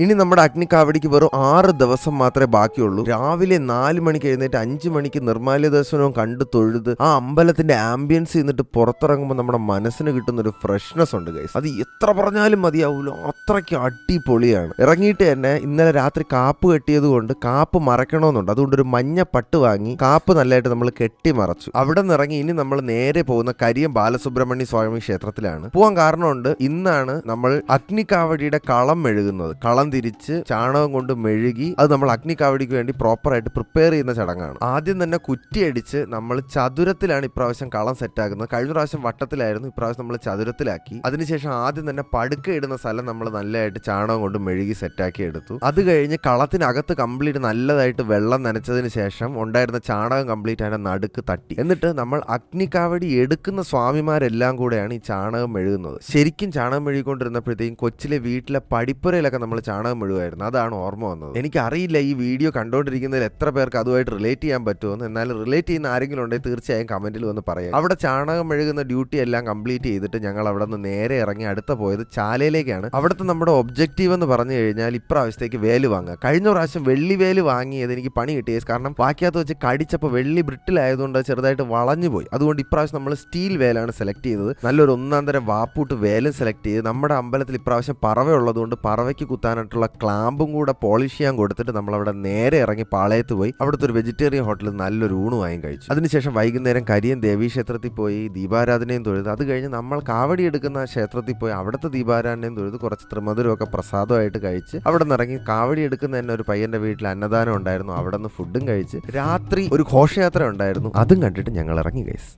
ഇനി നമ്മുടെ അഗ്നിക്കാവടിക്ക് വെറും ആറ് ദിവസം മാത്രമേ ബാക്കിയുള്ളൂ. രാവിലെ നാല് മണിക്ക് എഴുന്നേറ്റ് അഞ്ച് മണിക്ക് നിർമാല്യ ദർശനവും കണ്ട് തൊഴുത് ആ അമ്പലത്തിന്റെ ആംബിയൻസ് എന്നിട്ട് പുറത്തിറങ്ങുമ്പോൾ നമ്മുടെ മനസ്സിന് കിട്ടുന്ന ഒരു ഫ്രഷ്നെസ് ഉണ്ട് ഗൈസ് അത് എത്ര പറഞ്ഞാലും മതിയാവൂലോ. അത്രയ്ക്ക് അടിപൊളിയാണ്. ഇറങ്ങിയിട്ട് തന്നെ ഇന്നലെ രാത്രി കാപ്പ് കെട്ടിയത് കൊണ്ട് കാപ്പ് മറക്കണമെന്നുണ്ട് അതുകൊണ്ട് ഒരു മഞ്ഞ പട്ട് വാങ്ങി കാപ്പ് നല്ലതായിട്ട് നമ്മൾ കെട്ടി മറച്ചു. അവിടെ നിന്ന് ഇറങ്ങി ഇനി നമ്മൾ നേരെ പോകുന്ന കരിയം ബാലസുബ്രഹ്മണ്യ സ്വാമി ക്ഷേത്രത്തിലാണ്. പോകാൻ കാരണമുണ്ട് ഇന്നാണ് നമ്മൾ അഗ്നിക്കാവടിയുടെ കളം മെഴുകുന്നത്. കളം തിരിച്ച് ചാണകം കൊണ്ട് മെഴുകി അത് നമ്മൾ അഗ്നിക്കാവടിക്ക് വേണ്ടി പ്രോപ്പറായിട്ട് പ്രിപ്പയർ ചെയ്യുന്ന ചടങ്ങാണ്. ആദ്യം തന്നെ കുറ്റിയടിച്ച് നമ്മൾ ചതുരത്തിലാണ് ഇപ്രാവശ്യം കളം സെറ്റാക്കുന്നത് കഴിഞ്ഞ പ്രാവശ്യം വട്ടത്തിലായിരുന്നു. ഇപ്രാവശ്യം നമ്മൾ ചതുരത്തിലാക്കി. അതിനുശേഷം ആദ്യം തന്നെ പടുക്ക ഇടുന്ന സ്ഥലം നമ്മൾ നല്ലതായിട്ട് ചാണകം കൊണ്ട് മെഴുകി സെറ്റാക്കി എടുത്തു. അത് കഴിഞ്ഞ് കളത്തിനകത്ത് കംപ്ലീറ്റ് നല്ലതായിട്ട് വെള്ളം നനച്ചതിന് ശേഷം ഉണ്ടായിരുന്ന ചാണകം കംപ്ലീറ്റ് അതിന്റെ നടുക്ക് തട്ടി. എന്നിട്ട് നമ്മൾ അഗ്നിക്കാവടി എടുക്കുന്ന സ്വാമിമാരെല്ലാം കൂടെയാണ് ഈ ചാണകം മെഴുകുന്നത്. ശരിക്കും ചാണകം മെഴുകിക്കൊണ്ടിരുന്നപ്പോഴത്തേക്കും കൊച്ചിലെ വീട്ടിലെ പടിപ്പുരയിലൊക്കെ നമ്മൾ ചാണകം മെഴുകുമായിരുന്നു അതാണ് ഓർമ്മ വന്നത്. എനിക്കറിയില്ല ഈ വീഡിയോ കണ്ടുകൊണ്ടിരിക്കുന്നതിൽ എത്ര പേർക്ക് അതുമായിട്ട് റിലേറ്റ് ചെയ്യാൻ പറ്റുമെന്ന്. എന്നാൽ റിലേറ്റ് ചെയ്യുന്ന ആരെങ്കിലും ഉണ്ടെങ്കിൽ തീർച്ചയായും കമന്റിൽ വന്ന് പറയാം. അവിടെ ചാണകം മെഴുകുന്ന ഡ്യൂട്ടി എല്ലാം കംപ്ലീറ്റ് ചെയ്തിട്ട് ഞങ്ങൾ അവിടെ നിന്ന് നേരെ ഇറങ്ങി അടുത്ത പോയത് ചാലയിലേക്കാണ്. അവിടുത്തെ നമ്മുടെ ഒബ്ജക്റ്റീവ് എന്ന് പറഞ്ഞു കഴിഞ്ഞാൽ ഇപ്രാവശ്യത്തേക്ക് വേൽ വാങ്ങുക. കഴിഞ്ഞ പ്രാവശ്യം വെള്ളി വേൽ വാങ്ങിയത് എനിക്ക് പണി കിട്ടിയത് കാരണം വാക്കിയകത്ത് വെച്ച് കടിച്ചപ്പോൾ വെള്ളി ബ്രിട്ടിലായതുകൊണ്ട് ചെറുതായിട്ട് വളഞ്ഞു പോയി. അതുകൊണ്ട് ഇപ്രാവശ്യം നമ്മൾ സ്റ്റീൽ വേലാണ് സെലക്ട് ചെയ്തത്. നല്ലൊരു ഒന്നാം തരം വാപ്പൂട്ട് വേലും സെലക്ട് ചെയ്ത് നമ്മുടെ അമ്പലത്തിൽ ഇപ്രാവശ്യം പറവ ഉള്ളതുകൊണ്ട് പറവയ്ക്ക് കുത്താനായിട്ടുള്ള ക്ലാമ്പും കൂടെ പോളിഷ് ചെയ്യാൻ കൊടുത്തിട്ട് നമ്മൾ അവിടെ നേരെ ഇറങ്ങി പാളയത്ത് പോയി അവിടുത്തെ ഒരു വെജിറ്റേറിയൻ ഹോട്ടലിൽ നല്ലൊരു ഊണ് വാങ്ങി കഴിച്ചു. അതിനുശേഷം വൈകുന്നേരം കരിയൻ ദേവീക്ഷേത്രത്തിൽ പോയി ദീപാരാധനയും തൊഴുത്. അത് കഴിഞ്ഞ് നമ്മൾ കാവടി എടുക്കുന്ന ക്ഷേത്രത്തിൽ പോയി അവിടുത്തെ ദീപാരാധനയും തൊഴുത് കുറച്ച് ത്രിമധുരമൊക്കെ പ്രസാദമായിട്ട് കഴിച്ച് അവിടെ നിന്ന് ഇറങ്ങി കാവടി എടുക്കുന്ന തന്നെ ഒരു പയ്യന്റെ വീട്ടിൽ അന്നദാനം ഉണ്ടായിരുന്നു. അവിടെ നിന്ന് ഫുഡും കഴിച്ച് രാത്രി ഒരു ഘോഷയാത്ര ഉണ്ടായിരുന്നു. അതും കണ്ടിട്ട് ഞങ്ങൾ ഇറങ്ങി ഗൈസ്